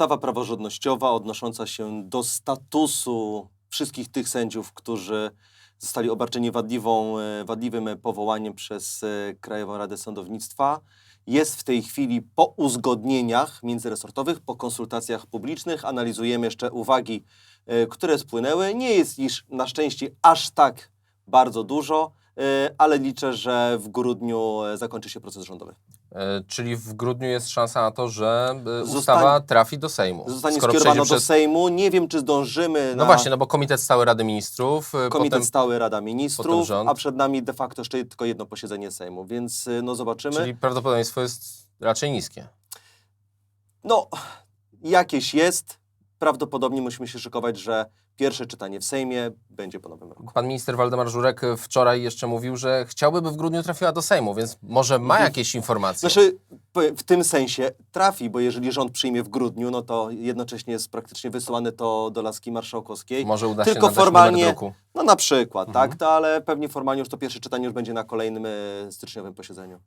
ustawa praworządnościowa odnosząca się do statusu wszystkich tych sędziów, którzy zostali obarczeni wadliwą, e, wadliwym powołaniem przez e, Krajową Radę Sądownictwa. Jest w tej chwili po uzgodnieniach międzyresortowych, po konsultacjach publicznych. Analizujemy jeszcze uwagi, e, które spłynęły. Nie jest ich na szczęście aż tak bardzo dużo, ale liczę, że w grudniu e, zakończy się proces rządowy. E, czyli w grudniu jest szansa na to, że e, Zostanie- ustawa trafi do Sejmu. Zostanie Skoro skierowana przejdzie do przez- Sejmu. Nie wiem, czy zdążymy No na właśnie, no bo Komitet Stały Rady Ministrów, e, Komitet potem, Stały Rada Ministrów, a przed nami de facto jeszcze tylko jedno posiedzenie Sejmu, więc no zobaczymy. czyli prawdopodobieństwo jest raczej niskie. No, jakieś jest. Prawdopodobnie musimy się szykować, że pierwsze czytanie w Sejmie będzie po nowym roku. Pan minister Waldemar Żurek wczoraj jeszcze mówił, że chciałby, by w grudniu trafiła do Sejmu, więc może ma jakieś informacje. Znaczy, w tym sensie trafi, bo jeżeli rząd przyjmie w grudniu, no to jednocześnie jest praktycznie wysyłane to do laski marszałkowskiej. może uda tylko się nadać formalnie- druku. No na przykład, Mhm. tak, to, ale pewnie formalnie już to pierwsze czytanie już będzie na kolejnym e, styczniowym posiedzeniu.